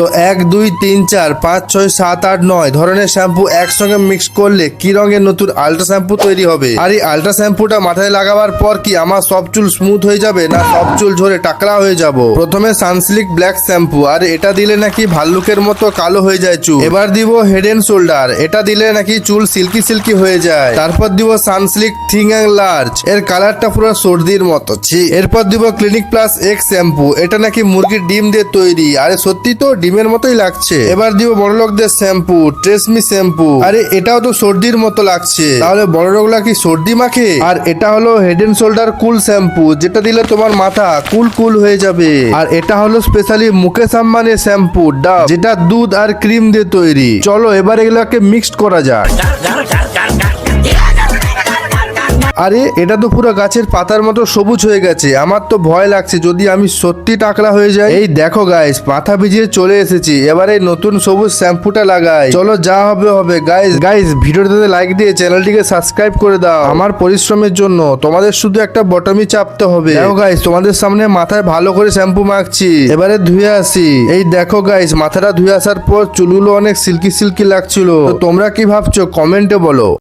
তো এক, দুই, তিন, চার, পাঁচ, ছয়, সাত, আট, নয় ধরনের শ্যাম্পু একসঙ্গে মিক্স করলে কি রঙের নতুন আলট্রা শ্যাম্পু তৈরি হবে? আর এই আলট্রা শ্যাম্পুটা মাথায় লাগাবার পর কি আমার সব চুল স্মুথ হয়ে যাবে না সব চুল ঝরে টাকরা হয়ে যাব? প্রথমে সানসিল্ক ব্ল্যাক শ্যাম্পু, আর এটা দিলে নাকি ভাল্লুকের মতো কালো হয়ে যায় চুল। এবার দিব হেড এন্ড শোল্ডার, এটা দিলে নাকি চুল সিল্কি সিল্কি হয়ে যায়। তারপর দিব সানসিল্ক থিং অ্যান্ড লার্জ, এর কালারটা পুরো সর্দির মতো এরপর দিব ক্লিনিক প্লাস এক্স শ্যাম্পু, এটা নাকি মুরগির ডিম দিয়ে তৈরি, আরে সত্যি তো ডিমের মতোই লাগছে। এবার দিব বড় লোকদের শ্যাম্পু, ট্রেসমি শ্যাম্পু। আরে, এটাও তো সর্দির মতো লাগছে। তাহলে বড় লোকরা কি সর্দি মাখে? আর এটা হলো head and shoulder cool shampoo যেটা দিলে তোমার মাথা কুল কুল হয়ে যাবে। আর এটা হলো স্পেশালি মুকেশ আম্বানির শ্যাম্পু ডাব, যেটা দুধ আর ক্রিম দিয়ে তৈরি। চলো, এবার এগুলাকে মিক্সড করা যাক। আরে, এটা তো পুরো গাছের পাতার মতো সবুজ হয়ে গেছে। আমার তো ভয় লাগছে, যদি আমি সত্যি টাকলা হয়ে যাই। এই দেখো গাইস মাথা ভিজিয়ে চলে এসেছি। এবারে নতুন সবুজ শ্যাম্পুটা লাগাই। চলো, যা হবে হবে। গাইস গাইস ভিডিওটাতে লাইক দিয়ে চ্যানেলটিকে সাবস্ক্রাইব করে দাও। আমার পরিশ্রমের জন্য তোমাদের শুধু একটা বটমি চাপতে হবে। দেখো গাইস তোমাদের সামনে মাথায় ভালো করে শ্যাম্পু মাখছি। এবারে ধুয়ে আসি। এই দেখো গাইস মাথাটা ধুয়ে আসার পর চুলগুলো অনেক সিল্কি সিল্কি লাগছিল। তো তোমরা কি ভাবছ? কমেন্টে বলো।